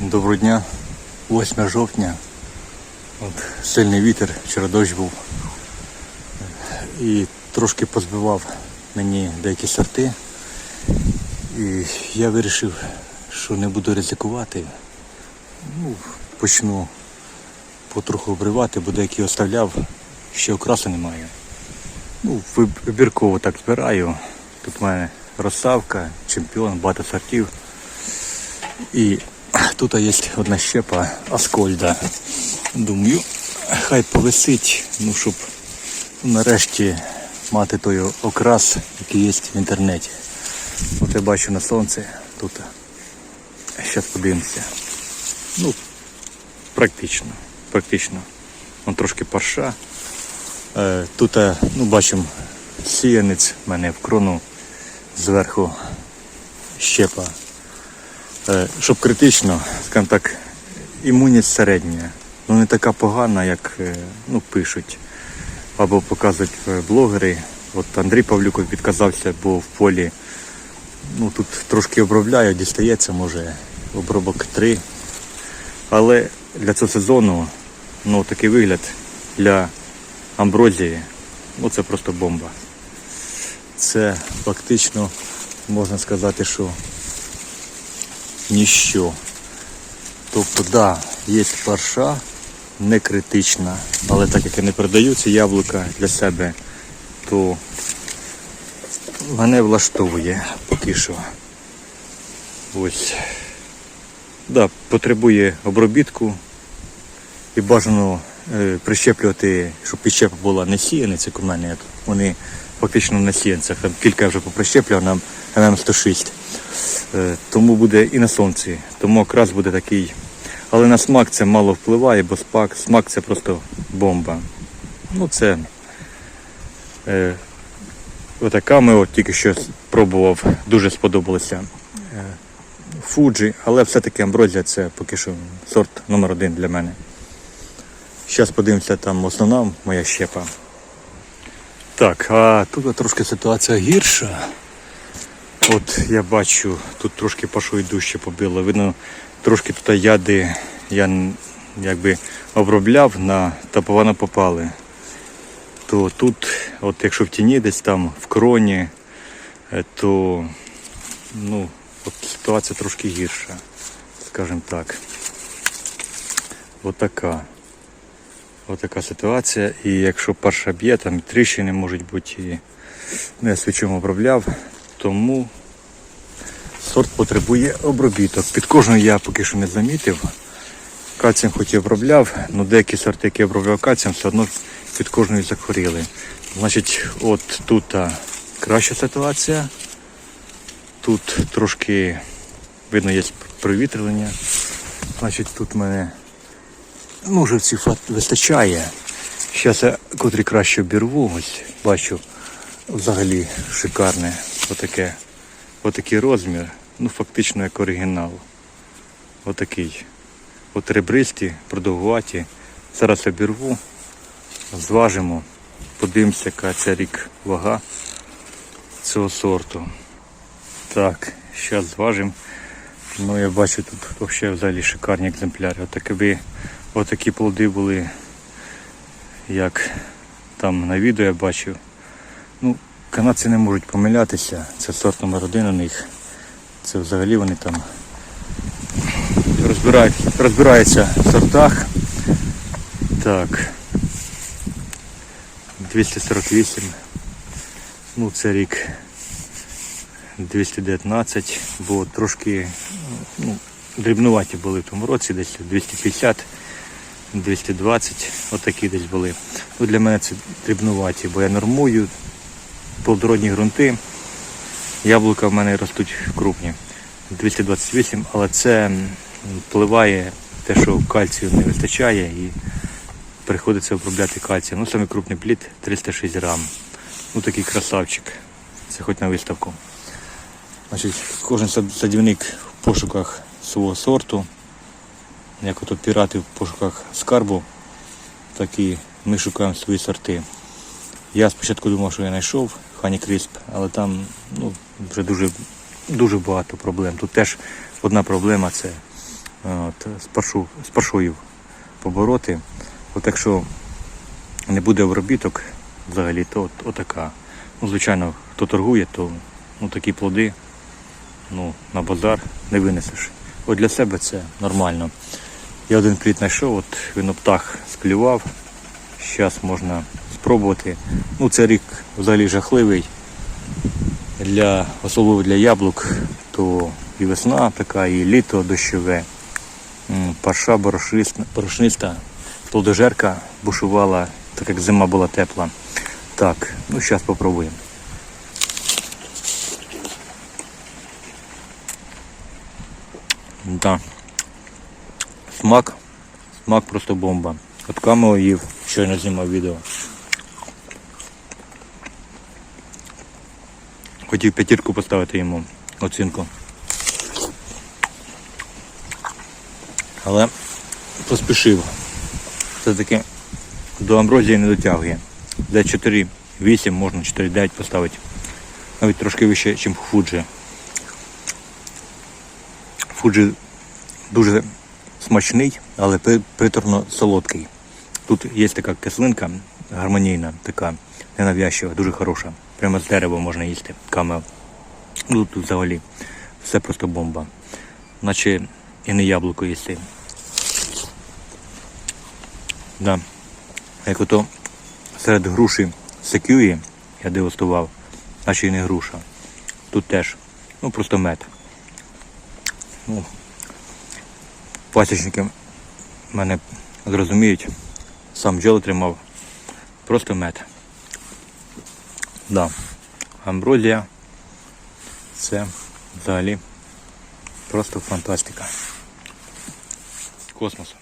Доброго дня, 8 жовтня. От, сильний вітер, вчора дощ був. І трошки позбивав мені деякі сорти. І я вирішив, що не буду ризикувати. Ну, почну потроху обривати, бо деякі оставляв, ще окрасу немає. Ну, вибірково так збираю. Тут в мене розсавка, чемпіон, багато сортів. І тут є одна щепа Аскольда. Думаю, хай повисить, ну щоб нарешті мати той окрас, який є в інтернеті. От я бачу на сонці тут. Зараз подивимося. Ну, практично. Практично. Вон трошки парша. Е, Тут, е, ну, бачимо, сіянець в мене в крону зверху щепа. Е, Щоб критично, скажімо так, імунність середня. Ну не така погана, як е, ну, пишуть або показують е, блогери. От Андрій Павлюков відказався, бо в полі ну, тут трошки обробляю, дістається, може, обробок 3. Але для цього сезону ну, такий вигляд для амброзії, ну це просто бомба. Це фактично можна сказати, що ніщо. Тобто, да, є парша, не критична, але так як я не продаю ці яблука для себе, то мене влаштовує поки що. Ось. Да, потребує обробітку і бажано е, прищеплювати, щоб підщепа була не сіяниця у мене. Вони фактично на сіянцях. Там кілька вже поприщеплював нам ММ106. Е, тому буде і на сонці. Тому якраз буде такий. Але на смак це мало впливає, бо смак, смак це просто бомба. Ну це е, отака ми от тільки що пробував, дуже сподобалося. Е, Фуджі, але все-таки амброзія це поки що сорт номер один для мене. Зараз подивимося там основна моя щепа. Так, а тут трошки ситуація гірша. От я бачу, тут трошки пашою дужче побило. Видно, трошки тут яди я якби обробляв на та попали. То тут, от якщо в тіні десь там в кроні, е, то ну, от ситуація трошки гірша, скажімо так. Отака. Отака ситуація. І якщо перша б'є, там тріщини можуть бути. І... Ну, я свічом обробляв, тому сорт потребує обробіток. Під кожною я поки що не замітив. Кальцієм хоч і обробляв, але деякі сорти, які обробляв кальцієм, все одно під кожною захворіли. Значить, от тут краща ситуація. Тут трошки видно є провітрювання. Значить, тут мене фат вистачає. Зараз я котрі краще обірву, ось бачу взагалі шикарне отаке, отакий розмір, ну фактично як оригінал. Отакий. От ребристі, продовгуваті. Зараз обірву, зважимо, подивимося, яка це рік вага цього сорту. Так, зараз зважимо. Ну я бачу тут взагалі шикарні екземпляри. Отакі, отакі плоди були, як там на відео я бачив. Ну, канадці не можуть помилятися. Це сорт номер один у них. Це взагалі вони там розбирають, розбираються в сортах. Так. 248. Ну, це рік 219, бо трошки ну, дрібнуваті були в тому році, десь 250, 220, отакі десь були. Ну, для мене це дрібнуваті, бо я нормую плодородні ґрунти. Яблука в мене ростуть крупні. 228, але це впливає те, що кальцію не вистачає і приходиться обробляти кальцій. Ну, саме крупний плід 306 грам. Ну такий красавчик. Це хоч на виставку. Значить, кожен садівник в пошуках свого сорту, як ото пірати в пошуках скарбу, так і ми шукаємо свої сорти. Я спочатку думав, що я знайшов, Honey Crisp, але там ну, вже дуже, дуже багато проблем. Тут теж одна проблема це е, от, з, паршу, з паршою побороти. От якщо не буде обробіток взагалі, то от, отака. Ну, звичайно, хто торгує, то ну, такі плоди ну, на базар не винесеш. От для себе це нормально. Я один плід знайшов, от він птах склював. Зараз можна спробувати. Ну, це рік взагалі жахливий. Для, особливо для яблук, то і весна така, і літо дощове. Парша борошниста, плодожерка бушувала, так як зима була тепла. Так, ну зараз попробуємо. Да. Смак, смак просто бомба. От камео їв, щойно знімав відео. Хотів п'ятірку поставити йому оцінку. Але поспішив. Все-таки до амброзії не дотягує. За 4,8 можна 4,9 поставити. Навіть трошки вище, ніж Фуджи. Фуджи дуже смачний, але приторно солодкий. Тут є така кислинка гармонійна, така ненавязчива, дуже хороша. Прямо з дерева можна їсти. Камео. Ну тут взагалі все просто бомба. Наче і не яблуко їсти. Да. Як ото серед груші секюї я дегустував, наче і не груша. Тут теж. Ну просто мед. Ну, пасічники мене зрозуміють. Сам бджоли тримав. Просто мед. Да. Амброзія. Це взагалі просто фантастика. Космос.